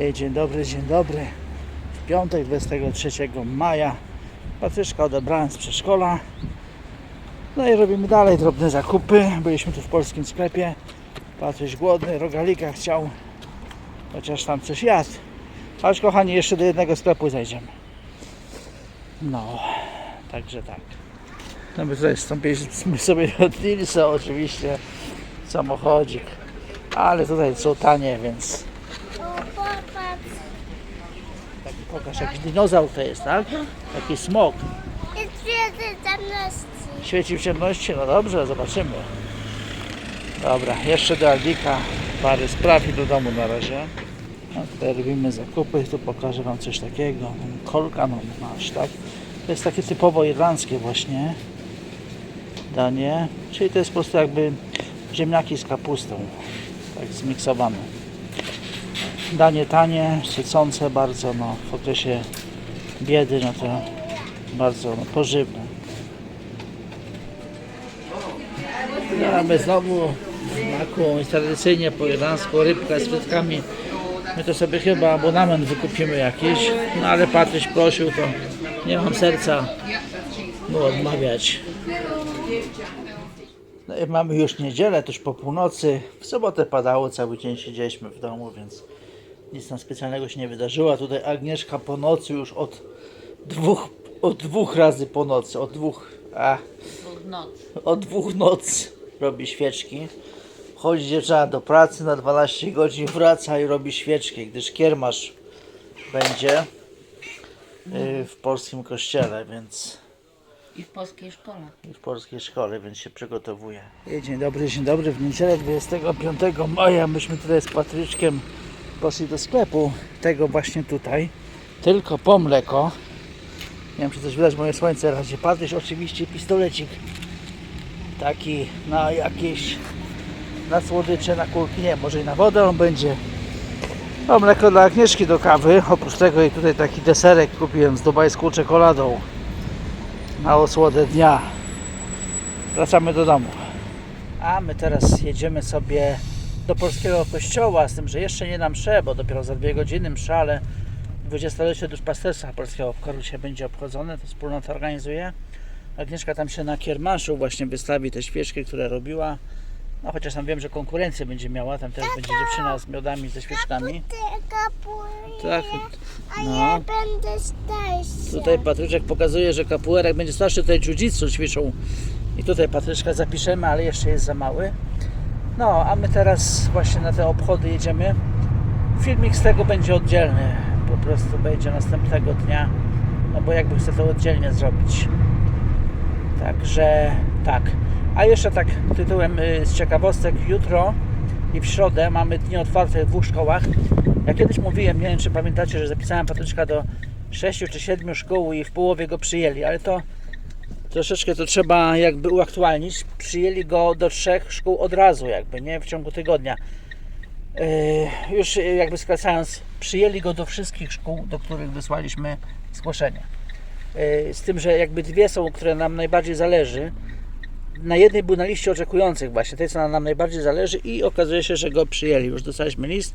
Ej, Dzień dobry, dzień dobry. W piątek 23 maja Patryczka odebrałem z przedszkola. No i robimy dalej drobne zakupy. Byliśmy tu w polskim sklepie. Patryś głodny, rogalika chciał. Chociaż tam coś jadł. Aż kochani, jeszcze do jednego sklepu zajdziemy. No, także tak. No my tutaj wstąpiliśmy sobie od Nilsa oczywiście. Samochodzik. Ale tutaj są tanie, więc O, popatrz. Taki pokaż, jakiś dinozaur to jest, tak? Taki smok. Świeci w ciemności? No dobrze, zobaczymy. Dobra, jeszcze do Aldika parę spraw i do domu na razie. No, tutaj robimy zakupy, tu pokażę Wam coś takiego. Kolka no, masz, tak? To jest takie typowo irlandzkie właśnie danie. Czyli to jest po prostu jakby ziemniaki z kapustą, tak zmiksowane. Danie tanie, sycące bardzo, no w okresie biedy, no to bardzo no, pożywne. No, a my znowu smaku tradycyjnie po irlandzku rybka z frytkami. My to sobie chyba abonament wykupimy jakiś, no ale Patryś prosił, to nie mam serca mu odmawiać. No i mamy już niedzielę, tuż po północy. W sobotę padało, cały dzień siedzieliśmy w domu, więc nic tam specjalnego się nie wydarzyło. A tutaj Agnieszka po nocy już od dwóch, od dwóch razy po nocy, od dwóch, a, noc. od dwóch nocy robi świeczki. Chodzi dziewczyna do pracy na 12 godzin, wraca i robi świeczki, gdyż kiermasz będzie y, w polskim kościele, więc I w polskiej szkole. i w polskiej szkole, więc się przygotowuje. Dzień dobry, dzień dobry. W niedzielę 25 maja myśmy tutaj z Patryczkiem poszli do sklepu, tego właśnie tutaj, tylko po mleko. Nie wiem, czy coś widać, moje słońce razie. Patryś oczywiście pistolecik taki na jakieś na słodycze, na kulki, nie, może i na wodę on będzie. No, mleko dla Agnieszki do kawy. Oprócz tego i tutaj taki deserek kupiłem z dubajską czekoladą na osłodę dnia. Wracamy do domu. A my teraz jedziemy sobie do polskiego kościoła, z tym, że jeszcze nie na mszę, bo dopiero za dwie godziny msza, ale 20-lecie duszpasterstwa polskiego w Korusie będzie obchodzone, to wspólnota organizuje. Agnieszka tam się na kiermaszu właśnie wystawi te świeczki, które robiła. No chociaż tam wiem, że konkurencję będzie miała, tam też będzie dziewczyna z miodami, ze świeczkami. Tak, a no. ja będę starszy. Tutaj Patryczek pokazuje, że kapuerek będzie starszy, tutaj jiu ćwiczą. I tutaj Patryczka zapiszemy, ale jeszcze jest za mały. No, a my teraz właśnie na te obchody jedziemy. Filmik z tego będzie oddzielny. Po prostu będzie następnego dnia. No bo jakby chcę to oddzielnie zrobić. Także tak. A jeszcze tak tytułem y, z ciekawostek. Jutro i w środę mamy dni otwarte w dwóch szkołach. Ja kiedyś mówiłem, nie wiem czy pamiętacie, że zapisałem Patryczka do 6 czy 7 szkół i w połowie go przyjęli, ale to troszeczkę to trzeba jakby uaktualnić. Przyjęli go do trzech szkół od razu, jakby nie w ciągu tygodnia. Yy, już jakby skracając, przyjęli go do wszystkich szkół, do których wysłaliśmy zgłoszenie. Yy, z tym, że jakby dwie są, które nam najbardziej zależy. Na jednej był na liście oczekujących właśnie, tej co nam najbardziej zależy i okazuje się, że go przyjęli. Już dostaliśmy list,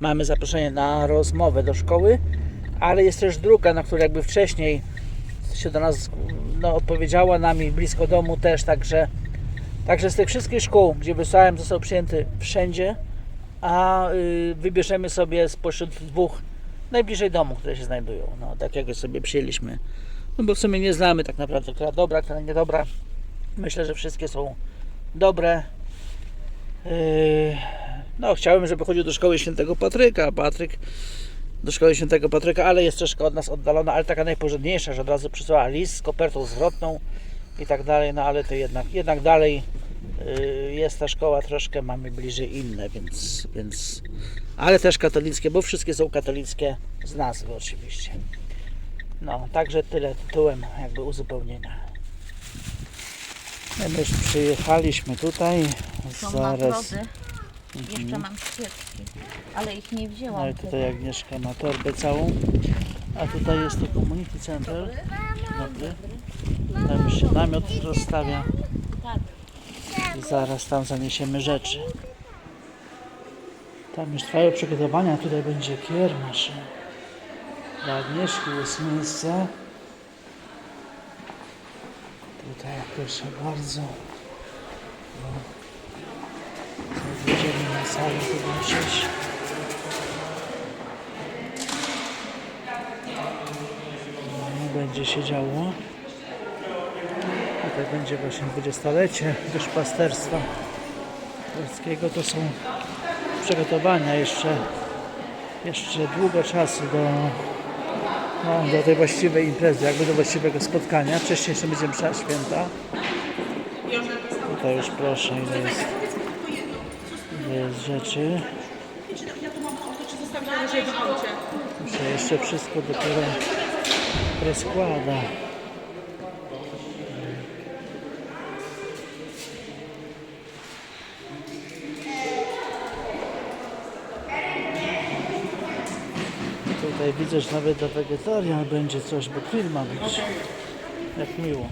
mamy zaproszenie na rozmowę do szkoły, ale jest też druga, na której jakby wcześniej się do nas no, odpowiedziała nami blisko domu też, także, także z tych wszystkich szkół, gdzie wysłałem, został przyjęty wszędzie, a y, wybierzemy sobie spośród dwóch najbliżej domu, które się znajdują. No, takiego sobie przyjęliśmy. No bo w sumie nie znamy tak naprawdę, która dobra, która niedobra. Myślę, że wszystkie są dobre. Yy, no, chciałem, żeby chodził do szkoły świętego Patryka. Patryk do szkoły świętego Patryka, ale jest troszkę od nas oddalona, ale taka najporządniejsza, że od razu przysłała list z kopertą zwrotną i tak dalej, no ale to jednak, jednak dalej yy, jest ta szkoła troszkę, mamy bliżej inne, więc, więc ale też katolickie, bo wszystkie są katolickie z nazwy oczywiście. No, także tyle tytułem jakby uzupełnienia. My już przyjechaliśmy tutaj, zaraz... Jeszcze mam świeczki, ale ich nie wzięłam. No i tutaj Agnieszka ma torbę całą. A tutaj jest to community center. Dobry. Tam już się namiot rozstawia. I zaraz tam zaniesiemy rzeczy. Tam już trwają przygotowania, tutaj będzie kiermasz. Dla Agnieszki jest miejsce. Tutaj proszę bardzo. No. Zobaczyć. No, będzie się działo. Tutaj będzie właśnie dwudziestolecie duszpasterstwa polskiego. To są przygotowania jeszcze, jeszcze długo czasu do, no, do tej właściwej imprezy, jakby do właściwego spotkania. Wcześniej jeszcze będzie msza święta. Tutaj już proszę, ile jest, jest rzeczy. Muszę jeszcze wszystko dopiero rozkłada. Tutaj widzę, że nawet dla wegetarian będzie coś, bo grill ma być. Jak miło.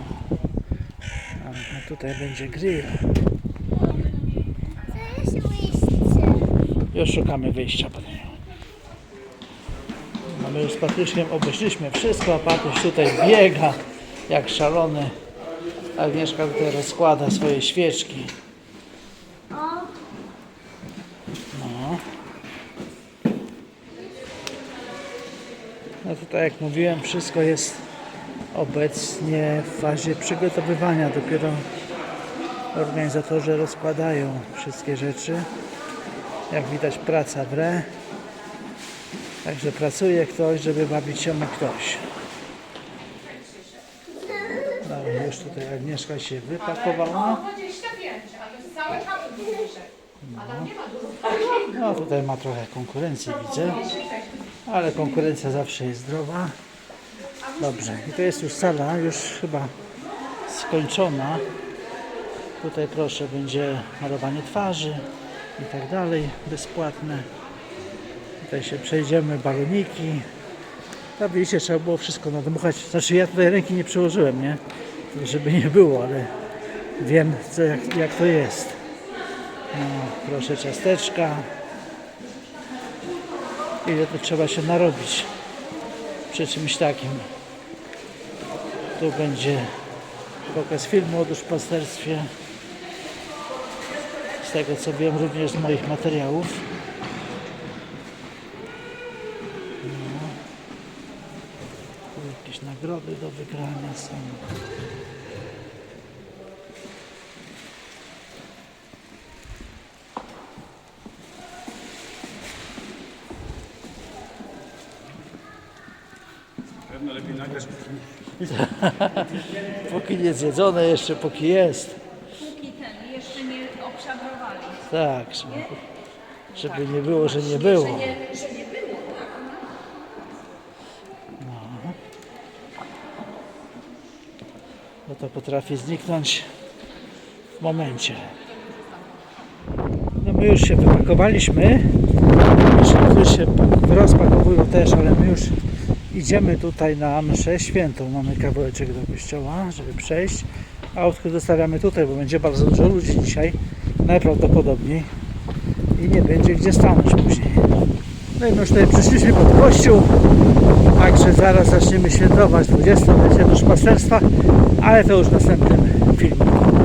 A tutaj będzie grill. Już szukamy wyjścia. A my już z Patryszkiem obeszliśmy wszystko, a Patryś tutaj biega jak szalony. Agnieszka tutaj rozkłada swoje świeczki. No. No tutaj jak mówiłem, wszystko jest obecnie w fazie przygotowywania. Dopiero organizatorzy rozkładają wszystkie rzeczy. Jak widać praca w re. Także pracuje ktoś, żeby bawić się mógł ktoś. No, już tutaj Agnieszka się wypakowała. 25, a to jest całe kapu duże. A tam nie ma dużo. No tutaj ma trochę konkurencji widzę, ale konkurencja zawsze jest zdrowa. Dobrze, i to jest już sala, już chyba skończona. Tutaj proszę, będzie malowanie twarzy i tak dalej, bezpłatne. Tutaj się przejdziemy, baloniki. Tam widzicie, trzeba było wszystko nadmuchać. Znaczy ja tutaj ręki nie przyłożyłem, nie? Żeby nie było, ale wiem co, jak, jak to jest. No, proszę ciasteczka. Ile to trzeba się narobić przy czymś takim. Tu będzie pokaz filmu o duszpasterstwie. Z tego co wiem również z moich materiałów. No. Tu jakieś nagrody do wygrania są. Pewno lepiej nagrać. Póki nie zjedzone jeszcze, póki jest. Póki ten jeszcze nie obszadrowali. Tak, żeby, żeby nie było, że nie było. Że nie, że nie było, tak? No to potrafi zniknąć w momencie. No my już się wypakowaliśmy. Niektórzy się pak- rozpakowują też, ale my już idziemy tutaj na mszę świętą. Mamy kawałeczek do kościoła, żeby przejść. Autko zostawiamy tutaj, bo będzie bardzo dużo ludzi dzisiaj. Najprawdopodobniej. I nie będzie gdzie stanąć później. No i my już tutaj przyszliśmy pod kościół. Także zaraz zaczniemy świętować 20-lecie duszpasterstwa, ale to już w następnym filmiku.